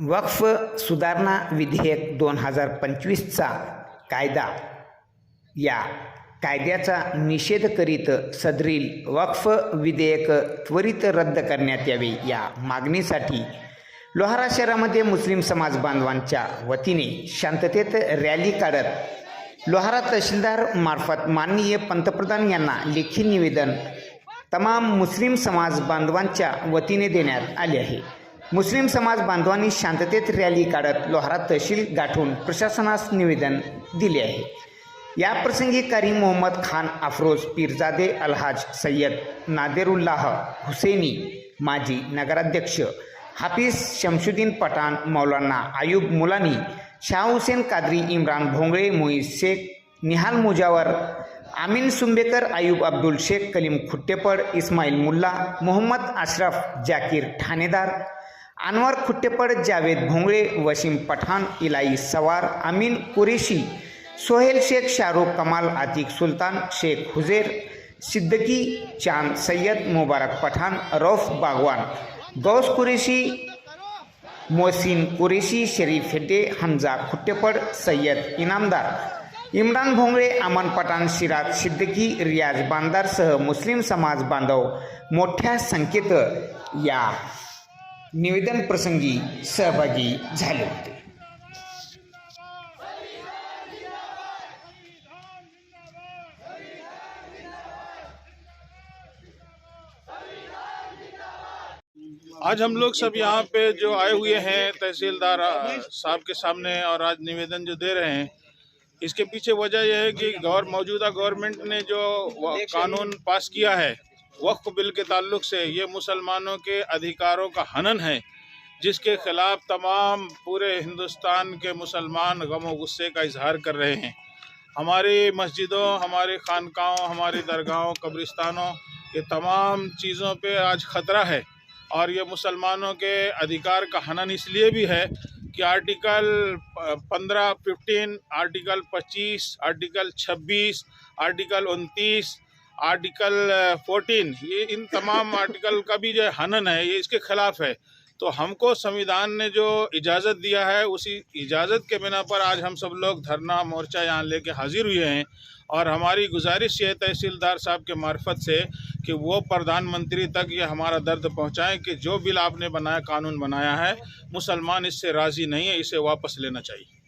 वक्फ सुधारणा विधेयक दोन हजार पंचवीसचा कायदा. या कायद्याचा निषेध करीत सदरील वक्फ विधेयक त्वरित रद्द करण्यात यावे या मागणीसाठी लोहारा शहरामध्ये मुस्लिम समाज बांधवांच्या वतीने शांततेत रॅली काढत लोहारा तहसीलदार मार्फत माननीय पंतप्रधान यांना लेखी निवेदन तमाम मुस्लिम समाज बांधवांच्या वतीने देण्यात आले आहे. मुस्लिम समाज बांधवांनी शांततेत रॅली काढत लोहारा तहसील गाठून प्रशासनास निवेदन दिले आहे. या प्रसंगी कारी मोहम्मद खान अफरोज पीरजादे अलहाज सय्यद नादेरुल्लाह हुसेनी माजी नगराध्यक्ष हाफिज शमशुद्दीन पठाण मौलाना आयुब मुलानी शाह हुसेन कादरी इम्रान भोंगळे मोईज शेख निहाल मुजावर आमीन सुंबेकर आयुब अब्दुल शेख कलीम खुट्टेपड इस्माईल मुल्ला मोहम्मद अशरफ जाकीर ठाणेदार अनवर खुट्टेपड जावेद भोंगळे वसीम पठाण इलाई सवार अमीन कुरेशी सोहेल शेख शाहरुख कमाल आतिक सुलतान शेख हुजेर सिद्दकी चांद सय्यद मुबारक पठाण रौफ बागवान। गौस कुरेशी मोहसिन कुरेशी शरीफ हेटे हमजा खुट्टेपड सय्यद इनामदार इम्रान भोंगळे अमन पठाण सिराज सिद्दकी रियाज बांदारसह मुस्लिम समाज बांधव मोठ्या संख्येत या निवेदन प्रसंगी सहभागी झाले होते آج ہم لوگ سب یہاں پہ جو آئے ہوئے ہیں، تحصیلدار صاحب کے سامنے اور آج نویدن جو دے رہے ہیں، اس کے پیچھے وجہ یہ ہے کہ گور، موجودہ گورنمنٹ نے جو قانون پاس کیا ہے، وقف بل کے تعلق سے یہ مسلمانوں کے ادھیکاروں کا ہنن ہے، جس کے خلاف تمام پورے ہندوستان کے مسلمان غم و غصے کا اظہار کر رہے ہیں۔ ہماری مسجدوں، ہماری خانقاہوں، ہماری درگاہوں، قبرستانوں، یہ تمام چیزوں پہ آج خطرہ ہے۔ اور یہ مسلمانوں کے ادھیکار کا ہنن اس لیے بھی ہے کہ آرٹیکل پندرہ، ففٹین، آرٹیکل پچیس، آرٹیکل چھبیس، آرٹیکل انتیس، آرٹیکل فورٹین، یہ ان تمام آرٹیکل کا بھی جو ہنن ہے، یہ اس کے خلاف ہے۔ تو ہم کو سنویدھان نے جو اجازت دیا ہے، اسی اجازت کے بنا پر آج ہم سب لوگ دھرنا مورچہ یہاں لے کے حاضر ہوئے ہیں۔ اور ہماری گزارش یہ تحصیل تحصیلدار صاحب کے معرفت سے کہ وہ پردھان منتری تک یہ ہمارا درد پہنچائیں کہ جو بل آپ نے بنایا، قانون بنایا ہے، مسلمان اس سے راضی نہیں ہے اسے واپس لینا چاہیے۔